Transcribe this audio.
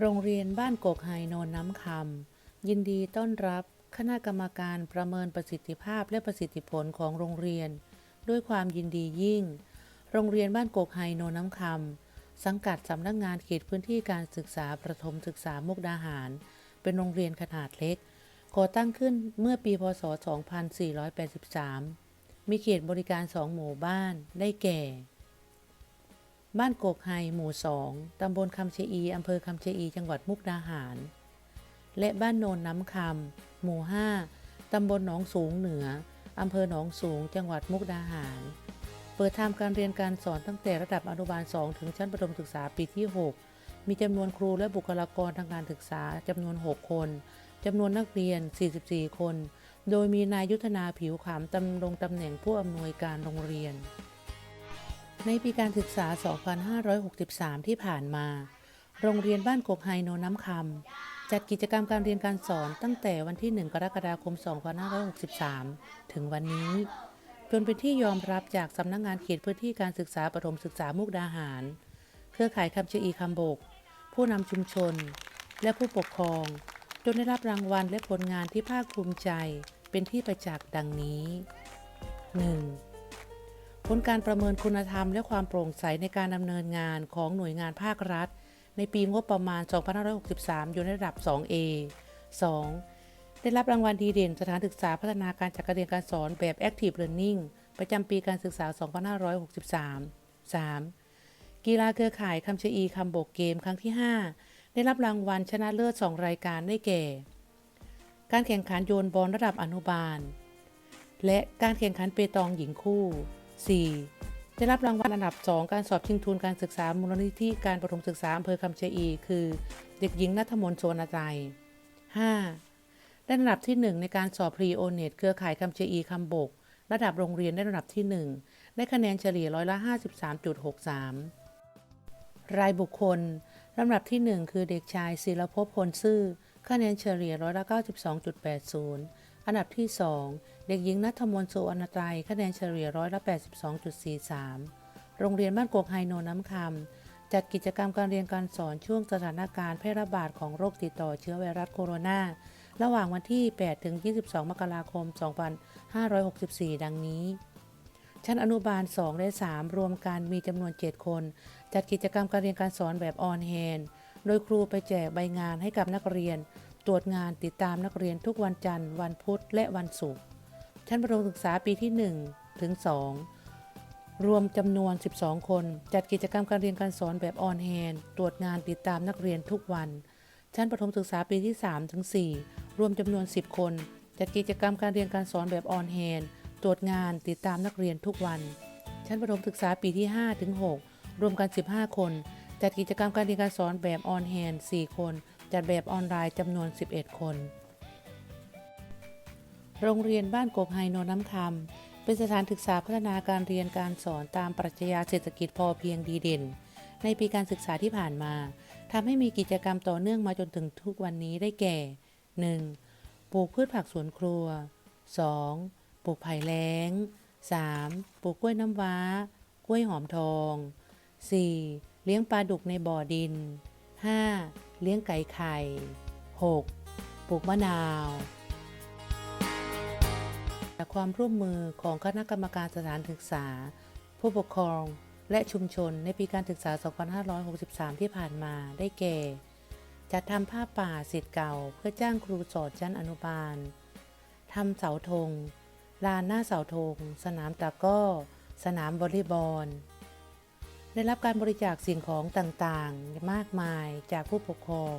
โรงเรียนบ้านกกไฮโนนน้ำคำยินดีต้อนรับคณะกรรมการประเมินประสิทธิภาพและประสิทธิผลของโรงเรียน ด้วยความยินดียิ่ง โรงเรียนบ้านกกไฮโนนน้ำคำสังกัดสำนักงานเขตพื้นที่การศึกษาประถมศึกษามุกดาหาร เป็นโรงเรียนขนาดเล็กก่อตั้งขึ้นเมื่อปีพศ 2483 มีเขตบริการ2หมู่บ้านได้แก่ บ้านกกไฮหมู่2ตำบลคำเชอีอำเภอคำเชอีจังหวัดมุกดาหาร และบ้านโนนน้ำคำหมู่5ตำบลหนองสูงเหนืออำเภอหนองสูง จังหวัดมุกดาหาร เปิดทำการเรียนการสอนตั้งแต่ระดับอนุบาล 2 ถึงชั้นประถมศึกษาปีที่ 6 มีจำนวนครูและบุคลากรทางการศึกษาจำนวน 6 คนจำนวนนักเรียน 44 คน โดยมีนายยุทธนาผิวขำดำรงตำแหน่งผู้อำนวยการโรงเรียน ในปีการศึกษา 2563 ที่ผ่านมา โรงเรียนบ้านกกไฮโนน้ำคำจัดกิจกรรมการเรียนการสอนตั้งแต่วันที่ 1 กรกฎาคม 2563 ถึงวันนี้ จนเป็นที่ยอมรับจากสำนักงงานเขตพื้นที่การศึกษาประถมศึกษามุกดาหาร เครือข่ายคำเชอีคำบก ผู้นำชุมชน และผู้ปกครอง จนได้รับรางวัลและผลงานที่ภาคภูมิใจ เป็นที่ประจักษ์ดังนี้ 1. ผลการประเมินคุณธรรมและความโปร่งใสในการดำเนินงานของหน่วยงานภาครัฐ ในปีงบประมาณ 2563 อยู่ในระดับ 2A 2. ได้รับรางวัลดีเด่นสถานศึกษาพัฒนาการจัดการเรียนการสอนแบบ Active Learning ประจำปีการศึกษา 2563 3. กีฬาเครือข่ายคำเชอีคำโบกเกมครั้งที่ 5 ได้รับรางวัลชนะเลิศ 2 รายการได้แก่ การแข่งขันโยนบอลระดับอนุบาล และการแข่งขันเปตองหญิงคู่ 4. ได้รับรางวัลอันดับ 2 การสอบชิงทุนการศึกษามูลนิธิการประถมศึกษาอำเภอคำเชอีคือ เด็กหญิงนัทมนต์โซนาใจ 5. ได้อันดับที่ 1 ในการสอบพรีโอเน็ตเครือข่ายคำเชอีคำบก ระดับโรงเรียนได้ระดับที่ 1 ได้คะแนนเฉลี่ยร้อยละ 53.63 รายบุคคลลำดับที่ 1 คือเด็กชายศิลภพพลซื่อ คะแนนเฉลี่ยร้อยละ 92.80 อันดับที่ 2 เด็กหญิงนัทมนต์สุวรรณไตรคะแนนเฉลี่ยร้อยละ82.43 โรงเรียนบ้านกกไฮโนน้ำคำจัดกิจกรรมการเรียนการสอนช่วงสถานการณ์แพร่ระบาดของโรคติดต่อเชื้อไวรัสโคโรนา ระหว่างวันที่ 8 ถึง 22 มกราคม 2564 ดังนี้ ชั้นอนุบาล 2 และ 3 รวมกันมีจำนวน 7 คน จัดกิจกรรมการเรียนการสอนแบบออนแฮนโดยครูไปแจกใบงานให้กับนักเรียน ตรวจงานติดตามนักเรียนทุกวันจันทร์ วันพุธและวันศุกร์ชั้นประถมศึกษาปีที่ 1 ถึง 2 รวมจำนวน 12 คน จัดกิจกรรมการเรียนการสอนแบบออนแฮนตรวจงานติดตามนักเรียนทุกวัน ชั้นประถมศึกษาปีที่ 3 ถึง 4 รวมจำนวน 10 คน จัดกิจกรรมการเรียนการสอนแบบออนแฮนตรวจงานติดตามนักเรียนทุกวัน ชั้นประถมศึกษาปีที่ 5 ถึง 6 รวมกัน 15 คน จัดกิจกรรมการเรียนการสอนแบบออนแฮน4คน จัดแบบออนไลน์จำนวน 11 คน โรงเรียนบ้านกกไฮโนน้ำคำเป็นสถานศึกษาพัฒนาการเรียนการสอนตามปรัชญาเศรษฐกิจพอเพียงดีเด่น ในปีการศึกษาที่ผ่านมาทำให้มีกิจกรรมต่อเนื่องมาจนถึงทุกวันนี้ได้แก่ 1. ปลูกพืชผักสวนครัว 2. ปลูกไผ่แล้ง 3. ปลูกกล้วยน้ำว้า กล้วยหอมทอง 4. เลี้ยงปลาดุกในบ่อดิน 5. เลี้ยงไก่ไข่ 6. ปลูกมะนาวจากความร่วมมือของคณะกรรมการสถานศึกษา ผู้ปกครองและชุมชนในปีการศึกษา 2563 ที่ผ่านมาได้แก่ จัดทำผ้าป่าสิทธิ์เก่าเพื่อจ้างครูสอนชั้นอนุบาล ทำเสาธง ลานหน้าเสาธง สนามตะก้อ สนามวอลเลย์บอล ได้รับการบริจาคสิ่งของต่างๆ มากมายจากผู้ปกครอง